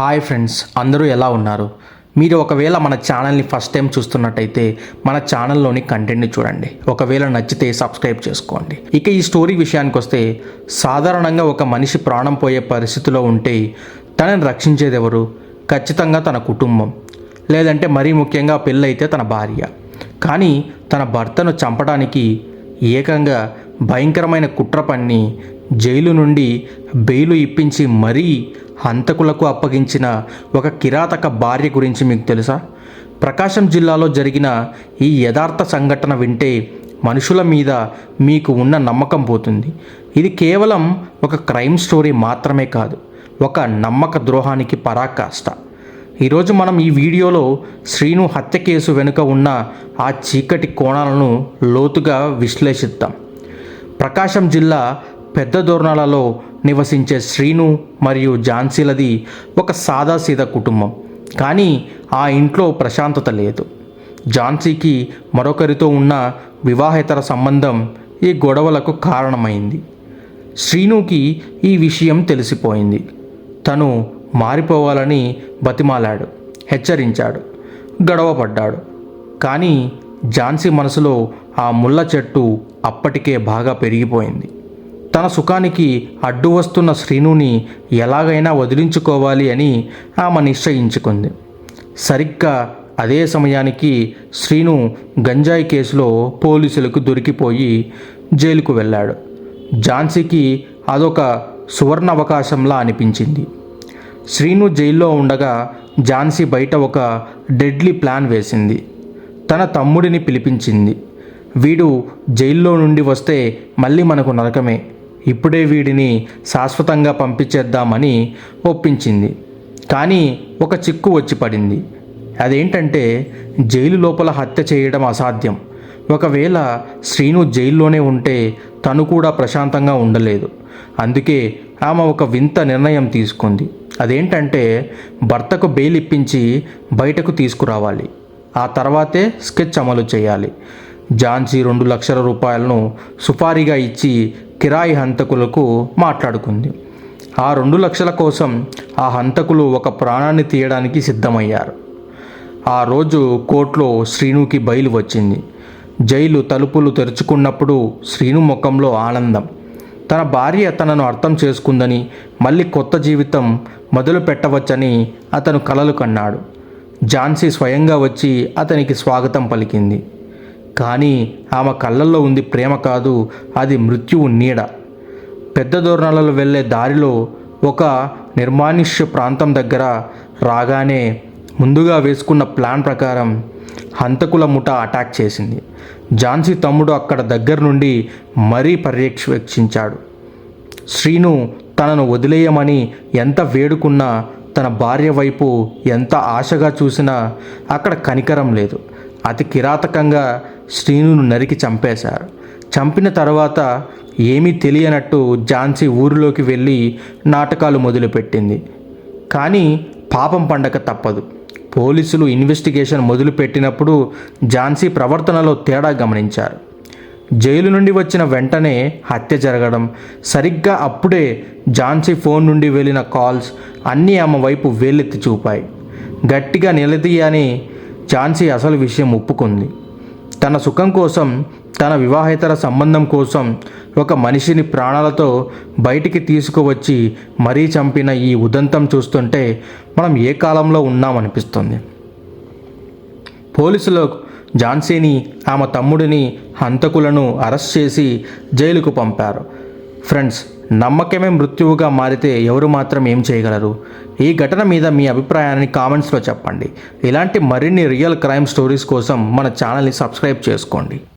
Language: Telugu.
హాయ్ ఫ్రెండ్స్ అందరూ ఎలా ఉన్నారు? మీరు ఒకవేళ మన ఛానల్ని ఫస్ట్ టైం చూస్తున్నట్టయితే మన ఛానల్లోని కంటెంట్ని చూడండి. ఒకవేళ నచ్చితే సబ్స్క్రైబ్ చేసుకోండి. ఇక ఈ స్టోరీ విషయానికి వస్తే సాధారణంగా ఒక మనిషి ప్రాణం పోయే పరిస్థితిలో ఉంటే తనని రక్షించేది ఎవరు ఖచ్చితంగా తన కుటుంబం. లేదంటే మరీ ముఖ్యంగా పెళ్ళైతే తన భార్య. కానీ తన భర్తను చంపడానికి ఏకంగా భయంకరమైన కుట్ర పన్ని జైలు నుండి బెయిలు ఇప్పించి మరీ హంతకులకు అప్పగించిన ఒక కిరాతక భార్య గురించి మీకు తెలుసా? ప్రకాశం జిల్లాలో జరిగిన ఈ యథార్థ సంఘటన వింటే మనుషుల మీద మీకు ఉన్న నమ్మకం పోతుంది. ఇది కేవలం ఒక క్రైమ్ స్టోరీ మాత్రమే కాదు ఒక నమ్మక ద్రోహానికి పరాకాష్ట. ఈరోజు మనం ఈ వీడియోలో శ్రీను హత్య కేసు వెనుక ఉన్న ఆ చీకటి కోణాలను లోతుగా విశ్లేషిద్దాం. ప్రకాశం జిల్లా పెద్ద దోర్నాలలో నివసించే శ్రీను మరియు ఝాన్సీలది ఒక సాదాసీదా కుటుంబం. కానీ ఆ ఇంట్లో ప్రశాంతత లేదు. ఝాన్సీకి మరొకరితో ఉన్న వివాహేతర సంబంధం ఈ గొడవలకు కారణమైంది. శ్రీనుకి ఈ విషయం తెలిసిపోయింది. తను మారిపోవాలని బతిమాలాడు హెచ్చరించాడు గొడవపడ్డాడు. కానీ ఝాన్సీ మనసులో ఆ ముళ్ళ చెట్టు అప్పటికే బాగా పెరిగిపోయింది. తన సుఖానికి అడ్డు వస్తున్న శ్రీనుని ఎలాగైనా వదిలించుకోవాలి అని ఆమె నిశ్చయించుకుంది. సరిగ్గా అదే సమయానికి శ్రీను గంజాయి కేసులో పోలీసులకు దొరికిపోయి జైలుకు వెళ్ళాడు. ఝాన్సీకి అదొక సువర్ణ అవకాశంలా అనిపించింది. శ్రీను జైల్లో ఉండగా ఝాన్సీ బయట ఒక డెడ్లీ ప్లాన్ వేసింది. తన తమ్ముడిని పిలిపించింది. వీడు జైల్లో నుండి వస్తే మళ్ళీ మనకు నరకమే. ఇప్పుడే వీడిని శాశ్వతంగా పంపించేద్దామని ఒప్పించింది. కానీ ఒక చిక్కు వచ్చి పడింది. అదేంటంటే జైలు లోపల హత్య చేయడం అసాధ్యం. ఒకవేళ శ్రీను జైల్లోనే ఉంటే తను కూడా ప్రశాంతంగా ఉండలేదు. అందుకే ఆమె ఒక వింత నిర్ణయం తీసుకుంది. అదేంటంటే భర్తకు బెయిల్ ఇప్పించి బయటకు తీసుకురావాలి. ఆ తర్వాతే స్కెచ్ అమలు చేయాలి. ఝాన్సీ రెండు లక్షల రూపాయలను సుపారీగా ఇచ్చి కిరాయి హంతకులకు మాట్లాడుకుంది. ఆ రెండు లక్షల కోసం ఆ హంతకులు ఒక ప్రాణాన్ని తీయడానికి సిద్ధమయ్యారు. ఆ రోజు కోర్టులో శ్రీనుకి బయలు వచ్చింది. జైలు తలుపులు తెరుచుకున్నప్పుడు శ్రీను ముఖంలో ఆనందం. తన భార్య తనను అర్థం చేసుకుందని మళ్ళీ కొత్త జీవితం మొదలు పెట్టవచ్చని అతను కలలు కన్నాడు. ఝాన్సీ స్వయంగా వచ్చి అతనికి స్వాగతం పలికింది. కానీ ఆమె కళ్ళల్లో ఉంది ప్రేమ కాదు అది మృత్యువు నీడ. పెద్ద దూరణాలలో వెళ్ళే దారిలో ఒక నిర్మానుష్య ప్రాంతం దగ్గర రాగానే ముందుగా వేసుకున్న ప్లాన్ ప్రకారం హంతకుల ముఠ అటాక్ చేసింది. ఝాన్సీ తమ్ముడు అక్కడ దగ్గర నుండి మరీ పర్యవేక్షించాడు. శ్రీను తనను వదిలేయమని ఎంత వేడుకున్నా తన భార్య వైపు ఎంత ఆశగా చూసినా అక్కడ కనికరం లేదు. అతి కిరాతకంగా శ్రీనును నరికి చంపేశారు. చంపిన తర్వాత ఏమీ తెలియనట్టు ఝాన్సీ ఊరిలోకి వెళ్ళి నాటకాలు మొదలుపెట్టింది. కానీ పాపం పండక తప్పదు. పోలీసులు ఇన్వెస్టిగేషన్ మొదలుపెట్టినప్పుడు ఝాన్సీ ప్రవర్తనలో తేడా గమనించారు. జైలు నుండి వచ్చిన వెంటనే హత్య జరగడం సరిగ్గా అప్పుడే ఝాన్సీ ఫోన్ నుండి వెళ్ళిన కాల్స్ అన్నీ ఆమె వైపు వేలెత్తి చూపాయి. గట్టిగా నిలదీయని ఝాన్సీ అసలు విషయం ఒప్పుకుంది. తన సుఖం కోసం తన వివాహేతర సంబంధం కోసం ఒక మనిషిని ప్రాణాలతో బయటికి తీసుకువచ్చి మరీ చంపిన ఈ ఉదంతం చూస్తుంటే మనం ఏ కాలంలో ఉన్నామనిపిస్తుంది? పోలీసులు ఝాన్సీని ఆమె తమ్ముడిని హంతకులను అరెస్ట్ చేసి జైలుకు పంపారు. ఫ్రెండ్స్ నమ్మకమే మృత్యువుగా మారితే ఎవరు మాత్రం ఏం చేయగలరు? ఈ ఘటన మీద మీ అభిప్రాయాన్ని కామెంట్స్లో చెప్పండి. ఇలాంటి మరిన్ని రియల్ క్రైమ్ స్టోరీస్ కోసం మన ఛానల్ని సబ్స్క్రైబ్ చేసుకోండి.